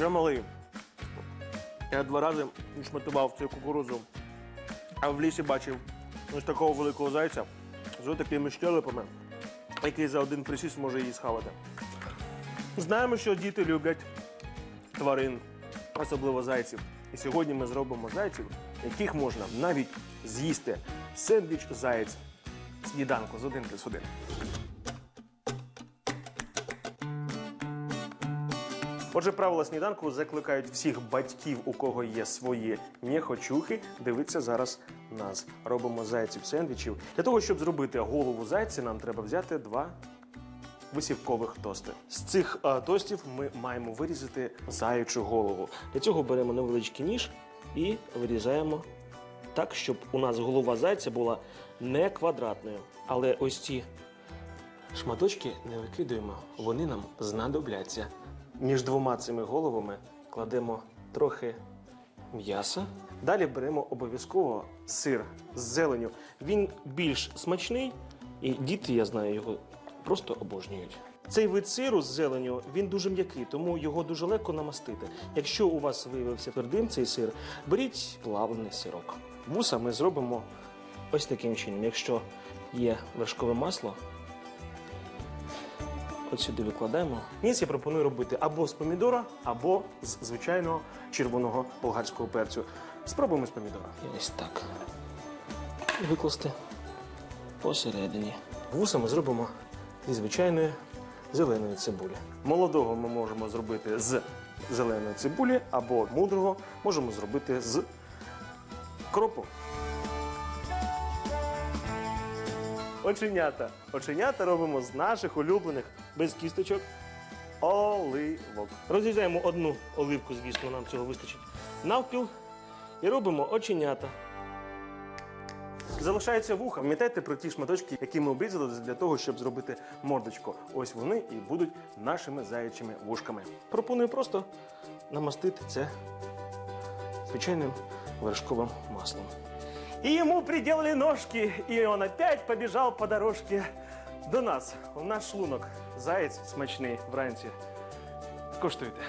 Я малий. Я два рази шматував цю кукурудзу, а в лісі бачив ось такого великого зайця з такими щелепами, який за один присіст може її схавати. Знаємо, що діти люблять тварин, особливо зайців. І сьогодні ми зробимо зайців, яких можна навіть з'їсти. Сендвіч заєць сніданку з один плюс один. Отже, правила сніданку закликають всіх батьків, у кого є свої нєхочухи, дивитися зараз нас. Робимо зайців сендвічів. Для того, щоб зробити голову зайця, нам треба взяти два висівкових тости. З цих а, тостів ми маємо вирізати заячу голову. Для цього беремо невеличкий ніж і вирізаємо так, щоб у нас голова зайця була не квадратною. Але ось ці шматочки не викидуємо, вони нам знадобляться. Між двома цими головами кладемо трохи м'яса. Далі беремо обов'язково сир з зеленю. Він більш смачний, і діти, я знаю, його просто обожнюють. Цей вид сиру з зеленю він дуже м'який, тому його дуже легко намастити. Якщо у вас виявився твердим цей сир, беріть плавлений сирок. Вуса ми зробимо ось таким чином. Якщо є вершкове масло, От сюди викладаємо. Ніс я пропоную робити або з помідора, або з звичайного червоного болгарського перцю. Спробуємо з помідора. І ось так. І викласти посередині. Вуса ми зробимо зі звичайної зеленої цибулі. Молодого ми можемо зробити з зеленої цибулі, або мудрого можемо зробити з кропу. Оченята. Оченята робимо з наших улюблених без кісточок оливок. Розрізаємо одну оливку, звісно, нам цього вистачить навпіл. І робимо оченята. Залишається вуха. Пам'ятайте про ті шматочки, які ми обрізали для того, щоб зробити мордочку. Ось вони і будуть нашими заячими вушками. Пропоную просто намастити це звичайним вершковим маслом. И ему приделали ножки, и он опять побежал по дорожке до нас. У наш шлунок. Заєць смачний вранці. Коштуйте.